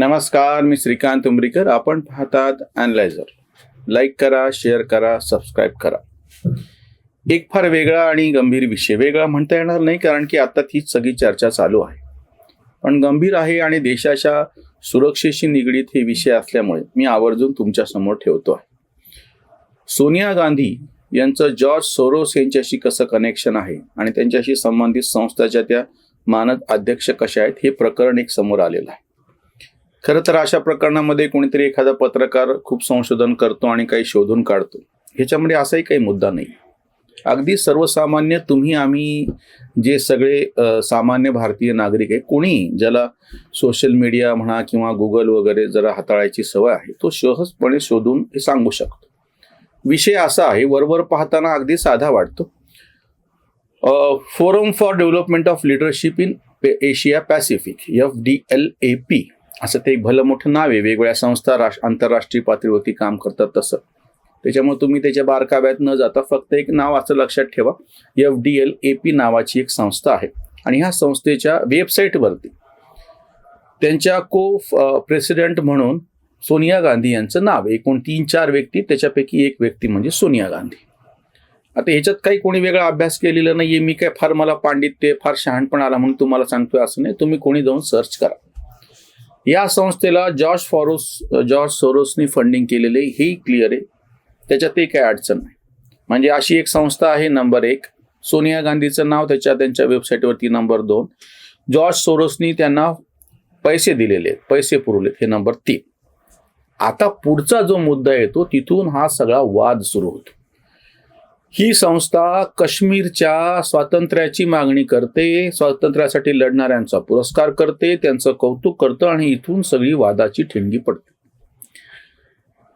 नमस्कार मी श्रीकांत उमरीकर. आपण पाहतात अनलायझर लाईक करा शेअर करा सबस्क्राईब करा. एक फार वेगळा आणि गंभीर विषय. वेगळा म्हणता येणार नाही कारण की आता तीच सगळी चर्चा चालू आहे. पण गंभीर आहे आणि देशाच्या सुरक्षेशी निगडीत हे विषय असल्यामुळे मी आवर्जून तुमच्यासमोर ठेवतो आहे. सोनिया गांधी यांचं जॉर्ज सोरोस यांच्याशी कसं कनेक्शन आहे आणि त्यांच्याशी संबंधित संस्थाच्या त्या मानद अध्यक्ष कशा आहेत हे प्रकरण एक समोर आलेलं आहे. खरं तर अशा प्रकरणामध्ये कोणीतरी एखादा पत्रकार खूप संशोधन करतो आणि काही शोधून काढतो. ह्याच्यामध्ये असाही काही मुद्दा नाही. अगदी सर्वसामान्य तुम्ही आम्ही जे सगळे सामान्य भारतीय नागरिक आहे कोणी ज्याला सोशल मीडिया म्हणा किंवा गुगल वगैरे जरा हाताळायची सवय आहे तो सहजपणे शोधून हे सांगू शकतो. विषय असा आहे वरवर पाहताना अगदी साधा वाटतो. Forum for development of leadership in Asia Pacific F D L A P. असं ते एक भलं मोठं नाव आहे. वेगवेगळ्या संस्था राष्ट्र आंतरराष्ट्रीय पातळीवरती काम करतात तसं. त्याच्यामुळे तुम्ही त्याच्या बारकाव्यात न जाता फक्त एक नाव असं लक्षात ठेवा. F D L A P नावाची एक संस्था आहे. आणि ह्या संस्थेच्या वेबसाईटवरती त्यांच्या को प्रेसिडेंट म्हणून सोनिया गांधी यांचं नाव आहे. एकूण तीन चार व्यक्ती त्याच्यापैकी एक व्यक्ती म्हणजे सोनिया गांधी. आता ह्याच्यात काही कोणी वेगळा अभ्यास केलेला नाही मी काय फार मला पांडित्य फार शहाणपण आला म्हणून तुम्हाला सांगतोय असं नाही. तुम्ही कोणी जाऊन सर्च करा. या संस्थेला जॉर्ज फॉरोस जॉर्ज सोरोसनी फंडिंग केलेले हेही क्लिअर आहे. त्याच्यातही काही अडचण नाही. म्हणजे अशी एक संस्था आहे नंबर एक. सोनिया गांधीचं नाव त्याच्या त्यांच्या वेबसाईटवरती नंबर दोन. जॉर्ज सोरोसनी त्यांना पैसे दिलेले पैसे पुरवलेत हे नंबर तीन. आता पुढचा जो मुद्दा येतो तिथून हा सगळा वाद सुरू होतो. ही संस्था काश्मीरच्या स्वातंत्र्याची मागणी करते स्वातंत्र्यासाठी लढणाऱ्यांचा पुरस्कार करते त्यांचं कौतुक करतं आणि इथून सगळी वादाची ठिणगी पडते.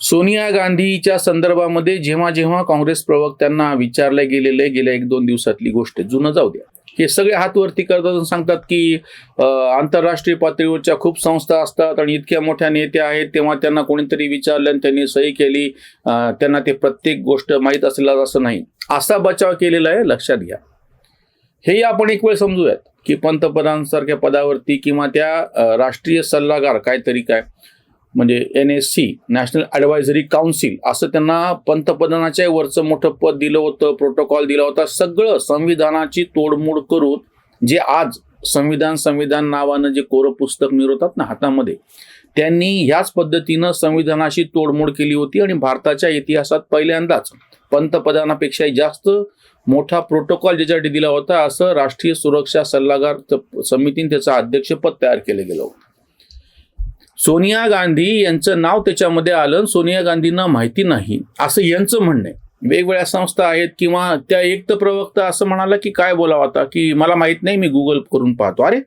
सोनिया गांधीच्या संदर्भामध्ये जेव्हा जेव्हा काँग्रेस प्रवक्त्यांना विचारले गेलेले गेल्या एक दोन दिवसातली गोष्ट जुनं जाऊ द्या. हे सगळे हातवरती करतात आणि सांगतात की आंतरराष्ट्रीय पातळीवरच्या खूप संस्था असतात आणि इतक्या मोठ्या नेत्या आहेत तेव्हा त्यांना कोणीतरी विचारलं आणि त्यांनी सही केली. त्यांना ते प्रत्येक गोष्ट माहीत असेल असं नाही. असा बचाव केलेला आहे लक्षात घ्या. हे आपण एक वेळ समजूयात की पंतप्रधानांसारख्या पदावरती किंवा त्या राष्ट्रीय सल्लागार काहीतरी काय म्हणजे N S C national advisory council असं त्यांना पंतप्रधानाच्या वरचं मोठं पद दिलं होतं प्रोटोकॉल दिला होता. सगळं संविधानाची तोडमोड करून जे आज संविधान संविधान नावानं जे कोरं पुस्तक मिळवतात ना हातामध्ये त्यांनी ह्याच पद्धतीनं संविधानाशी तोडमोड केली होती आणि भारताच्या इतिहासात पहिल्यांदाच पंतप्रधानापेक्षा जास्त मोठा प्रोटोकॉल ज्याच्यासाठी दिला होता असं राष्ट्रीय सुरक्षा सल्लागार समितीने त्याचं अध्यक्षपद तयार केलं गेलं होतं. सोनिया गांधी यांचं नाव त्याच्यामध्ये आलं सोनिया गांधींना माहिती नाही. असं यांचं म्हणणं आहे. वेगवेगळ्या संस्था आहेत किंवा त्या एक तर प्रवक्ता असं म्हणाला की काय बोलावं आता? की मला माहीत नाही मी गुगल करून पाहतो. अरे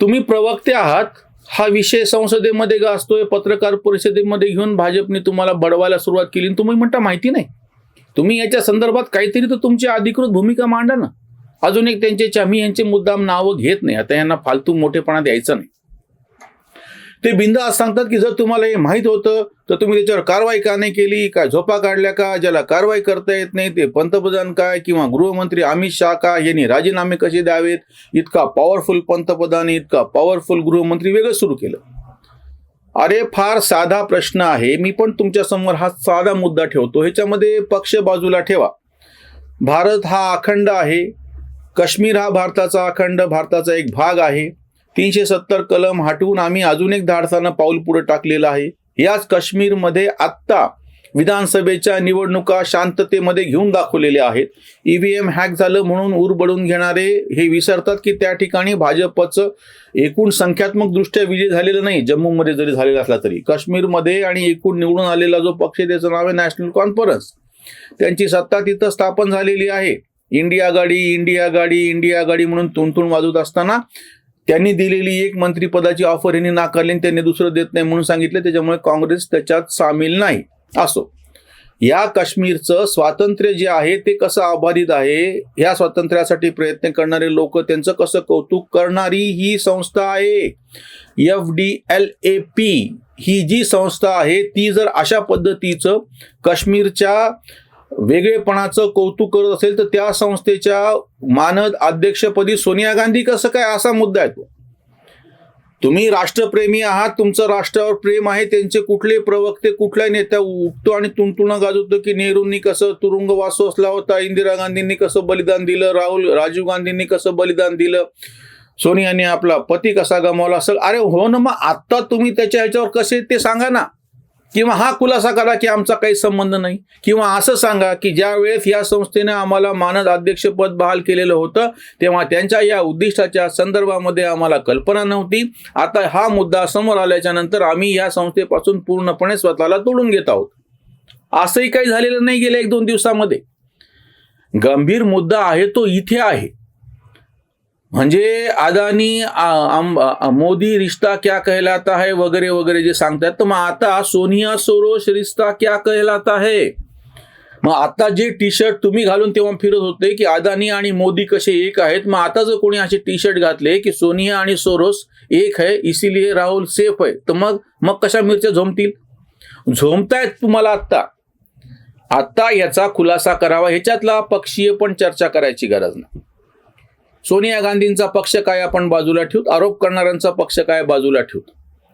तुम्ही प्रवक्ते आहात हा विषय संसदेमध्ये गाजतोय पत्रकार परिषदेमध्ये घेऊन भाजपने तुम्हाला बडवायला सुरुवात केली तुम्ही म्हणता माहिती नाही. तुम्ही याच्या संदर्भात काहीतरी तर तुमची अधिकृत भूमिका मांडा ना. अजून एक त्यांचे चामी यांचे मुद्दाम नावं घेत नाही. आता यांना फालतू मोठेपणा द्यायचा नाही. ते बिंदास सांगतात की जर तुम्हाला हे माहीत होतं तर तुम्ही त्याच्यावर कारवाई का नाही केली काय झोपा काढल्या का ज्याला कारवाई करता येत नाही ते पंतप्रधान काय किंवा गृहमंत्री अमित शहा का यांनी राजीनामे कसे द्यावेत? इतका पॉवरफुल पंतप्रधान इतका पॉवरफुल गृहमंत्री वेगळं सुरू केलं. अरे फार साधा प्रश्न आहे. मी पण तुमच्यासमोर हा साधा मुद्दा ठेवतो. ह्याच्यामध्ये पक्ष बाजूला ठेवा. भारत हा अखंड आहे. काश्मीर हा भारताचा अखंड भारताचा एक भाग आहे. तीनशे सत्तर कलम हटवून आम्ही अजून एक धाडसानं पाऊल पुढे टाकलेलं आहे. याच काश्मीरमध्ये आत्ता विधानसभेच्या निवडणुका शांततेमध्ये घेऊन दाखवलेल्या आहेत. ईव्हीएम हॅक झालं म्हणून उरबडून घेणारे हे विसरतात की त्या ठिकाणी भाजपचं एकूण संख्यात्मक दृष्ट्या विजय झालेला नाही जम्मूमध्ये जरी झालेला असला तरी. काश्मीरमध्ये आणि एकूण निवडून आलेला जो पक्ष आहे त्याचं नाव आहे नॅशनल कॉन्फरन्स त्यांची सत्ता तिथं स्थापन झालेली आहे. इंडिया गाडी इंडिया गाडी इंडिया गाडी म्हणून तुणतुण वाजवत असताना त्यांनी दिलेली एक मंत्रिपदाची ऑफर यांनी नाकारली आणि त्यांनी दुसरं देत नाही म्हणून सांगितलं. त्याच्यामुळे काँग्रेस त्याच्यात सामील नाही. असो. या काश्मीरचं स्वातंत्र्य जे आहे ते कसं अबाधित आहे या स्वातंत्र्यासाठी प्रयत्न करणारे लोक त्यांचं कसं कौतुक करणारी ही संस्था आहे. F D L A P ही जी संस्था आहे ती जर अशा पद्धतीचं काश्मीरच्या वेगळेपणाचं कौतुक करत असेल तर त्या संस्थेच्या मानद अध्यक्षपदी सोनिया गांधी कसं काय असा मुद्दा आहे तो? तुम्ही राष्ट्रप्रेमी आहात तुमचं राष्ट्रावर प्रेम आहे त्यांचे कुठले प्रवक्ते कुठल्या नेत्या उठतो आणि तुणतुणं गाजवतो की नेहरूंनी कसं तुरुंगवास असला होता इंदिरा गांधींनी कसं बलिदान दिलं राहुल राजीव गांधींनी कसं बलिदान दिलं सोनियाने आपला पती कसा गमावला असेल अरे हो ना मग आत्ता तुम्ही त्याच्या ह्याच्यावर कसे ते सांगा ना. किंवा हा खुलासा करा की आमचा काही संबंध नाही. किंवा असं सांगा की ज्या वेळेस या संस्थेने आम्हाला मानद अध्यक्षपद बहाल केलेलं होतं तेव्हा त्यांच्या या उद्दिष्टाच्या संदर्भामध्ये आम्हाला कल्पना नव्हती. आता हा मुद्दा समोर आल्याच्यानंतर आम्ही या संस्थेपासून पूर्णपणे स्वतःला तोडून घेत आहोत. असंही काही झालेलं नाही गेल्या एक दोन दिवसामध्ये. गंभीर मुद्दा आहे तो इथे आहे. म्हणजे अदानी मोदी रिश्ता क्या कहलाता है वगैरे वगैरे जे सांगतात. तर मग आता सोनिया सोरोश रिश्ता क्या कहलाता है? मग आता जे टी शर्ट तुम्ही घालून तेव्हा फिरत होते की अदानी आणि मोदी कसे एक आहेत मग आता जर कोणी असे टी शर्ट घातले की सोनिया आणि सोरोस एक है इसीलिए राहुल सेफ आहे. तर मग मग कशा मिरच्या झोमतील? झोमतायत तुम्हाला आत्ता. आत्ता याचा खुलासा करावा. ह्याच्यातला पक्षीय पण चर्चा करायची गरज नाही. सोनिया गांधींचा पक्ष काय आपण बाजूला ठेवत आरोप करणाऱ्यांचा पक्ष काय बाजूला ठेवत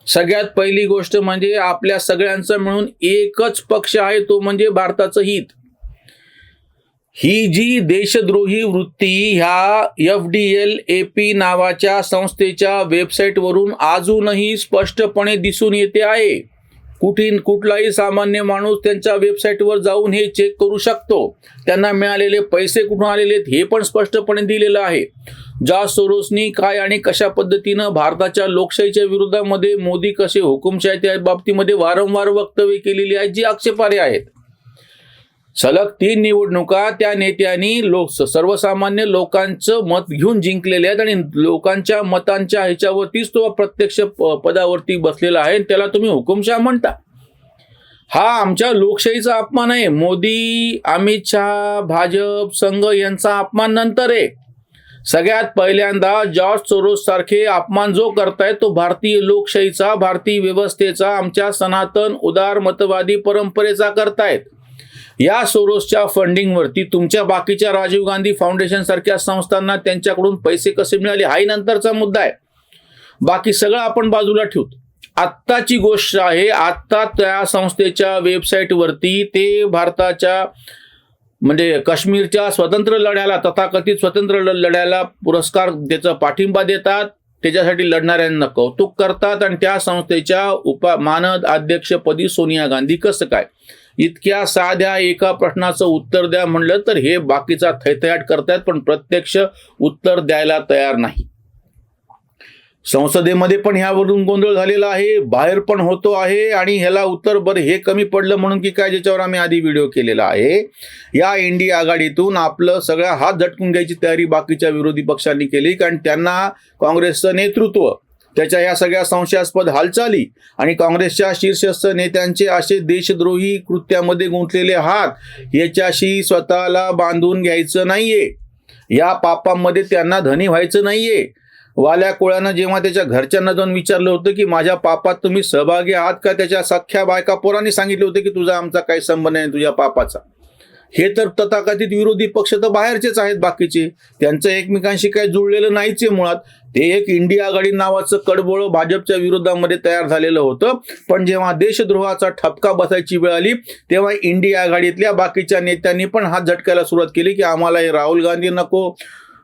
सगळ्यात पहिली गोष्ट म्हणजे आपल्या सगळ्यांचं मिळून एकच पक्ष आहे तो म्हणजे भारताचं हित. ही जी देशद्रोही वृत्ती ह्या F D L A P नावाच्या संस्थेच्या वेबसाईटवरून अजूनही स्पष्टपणे दिसून येते आहे. कुठीन कुठलाही सामान्य माणूस त्यांच्या वेबसाईटवर जाऊन हे चेक करू शकतो. त्यांना मिळालेले पैसे कुठून आलेले आहेत हे पण स्पष्टपणे दिलेलं आहे. जॉर्ज सोरोसनी काय आणि कशा पद्धतीनं भारताच्या लोकशाहीच्या विरोधामध्ये मोदी कसे हुकुमशाही त्या बाबतीमध्ये वारंवार वक्तव्य केलेली आहेत जी आक्षेपार्ह आहेत. सलग तीन निवडणुका त्या नेत्यांनी लोक सर्वसामान्य लोकांचं मत घेऊन जिंकलेले आहेत आणि लोकांच्या मतांच्या ह्याच्यावरतीच तो प्रत्यक्ष प- पदावरती बसलेला आहे त्याला तुम्ही हुकुमशाह म्हणता. हा आमच्या लोकशाहीचा अपमान आहे. मोदी अमित शहा भाजप संघ यांचा अपमान नंतर आहे. सगळ्यात पहिल्यांदा जॉर्ज सोरोस सारखे अपमान जो करताय तो भारतीय लोकशाहीचा भारतीय व्यवस्थेचा आमच्या सनातन उदार मतवादी परंपरेचा करतायत. या सोरोसच्या फंडिंगवरती तुमच्या बाकीच्या राजीव गांधी फाउंडेशन सारख्या संस्थांना त्यांच्याकडून पैसे कसे मिळाले? हाही नंतरचा मुद्दा आहे. बाकी सगळं आपण बाजूला ठेवतो आत्ताची गोष्ट आहे आत्ता त्या संस्थेच्या वेबसाईटवरती ते भारताच्या म्हणजे काश्मीरच्या स्वतंत्र लढ्याला तथाकथित स्वतंत्र ल- लढ्याला पुरस्कार त्याचा पाठिंबा देतात. त्याच्यासाठी लढणाऱ्यांना कौतुक करतात. आणि त्या संस्थेच्या उपा मानद अध्यक्षपदी सोनिया गांधी कसं काय? इतक्या साध्या एका प्रश्नाचं उत्तर द्या म्हणलं तर हे बाकीचा थैथयाट करतायत पण प्रत्यक्ष उत्तर द्यायला तयार नाही. संसदेमध्ये पण ह्यावरून गोंधळ झालेला आहे बाहेर पण होतो आहे आणि ह्याला उत्तर बरं हे कमी पडलं म्हणून की काय ज्याच्यावर आम्ही आधी व्हिडिओ केलेला आहे. या इंडिया आघाडीतून आपलं सगळा हात झटकून घ्यायची तयारी बाकीच्या विरोधी पक्षांनी केली कारण त्यांना काँग्रेसचं नेतृत्व त्याच्या या सगळ्या संशयास्पद हालचाली आणि काँग्रेसच्या शीर्षस्थ नेत्यांचे असे देशद्रोही कृत्यामध्ये गुंतलेले हात याच्याशी स्वतःला बांधून घ्यायचं नाहीये. या पापामध्ये त्यांना धनी व्हायचं नाहीये. वाल्या कोळ्यानं जेव्हा त्याच्या घरच्यांना जाऊन विचारलं होतं की माझ्या पापात तुम्ही सहभागी आहात का? त्याच्या सख्ख्या बायका पोरांनी सांगितलं होतं की तुझा आमचा काही संबंध नाही तुझ्या पापाचा. हे तर तथाकथित विरोधी पक्ष तर बाहेरचेच आहेत बाकीचे. त्यांचं एकमेकांशी काही जुळलेलं नाहीच आहे मुळात. ते एक इंडिया आघाडी नावाचं कडबोळ भाजपच्या विरोधामध्ये तयार झालेलं होतं. पण जेव्हा देशद्रोहाचा ठपका बसायची वेळ आली तेव्हा इंडिया आघाडीतल्या बाकीच्या नेत्यांनी पण हात झटकायला सुरुवात केली की आम्हाला हे राहुल गांधी नको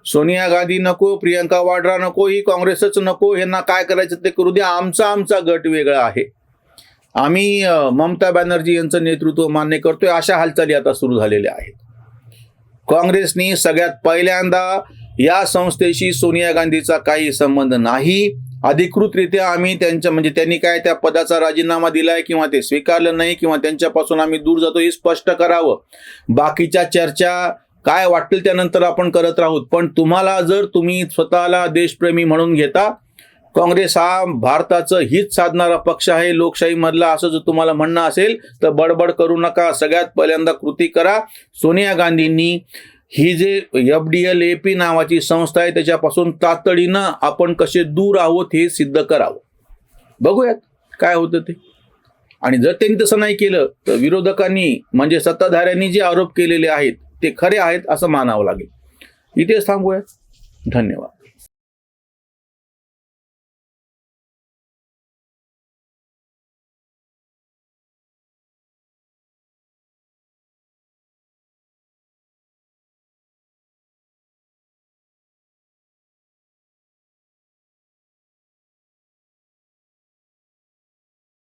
सोनिया गांधी नको प्रियंका वाड्रा नको ही काँग्रेसच नको यांना काय करायचं ते करू द्या आमचा आमचा गट वेगळा आहे. आम्ही ममता बॅनर्जी यांचं नेतृत्व मान्य करतोय. अशा हालचाली आता सुरू झालेल्या आहेत. काँग्रेसनी सगळ्यात पहिल्यांदा या संस्थेशी सोनिया गांधीचा काही संबंध नाही. अधिकृतरित्या आम्ही त्यांच्या म्हणजे त्यांनी काय त्या पदाचा राजीनामा दिलाय किंवा ते स्वीकारलं नाही किंवा त्यांच्यापासून आम्ही दूर जातो हे स्पष्ट करावं. बाकीच्या चर्चा काय वाटेल त्यानंतर आपण करत राहूत. पण तुम्हाला जर तुम्ही स्वतःला देशप्रेमी म्हणून घेता काँग्रेस हा भारताचं हित साधणारा पक्ष आहे. लोकशाहीमधला असं जर तुम्हाला म्हणणं असेल तर बडबड करू नका. सगळ्यात पहिल्यांदा कृती करा. सोनिया गांधींनी ही जे F D L A P नावाची संस्था आहे त्याच्यापासून तातडीनं आपण कसे दूर आहोत हे सिद्ध करावं. बघूयात काय होतं ते. आणि जर त्यांनी तसं नाही केलं तर विरोधकांनी म्हणजे सत्ताधाऱ्यांनी जे आरोप केलेले आहेत ते खरे आहेत असं मानावं लागेल. इथेच थांबूया धन्यवाद.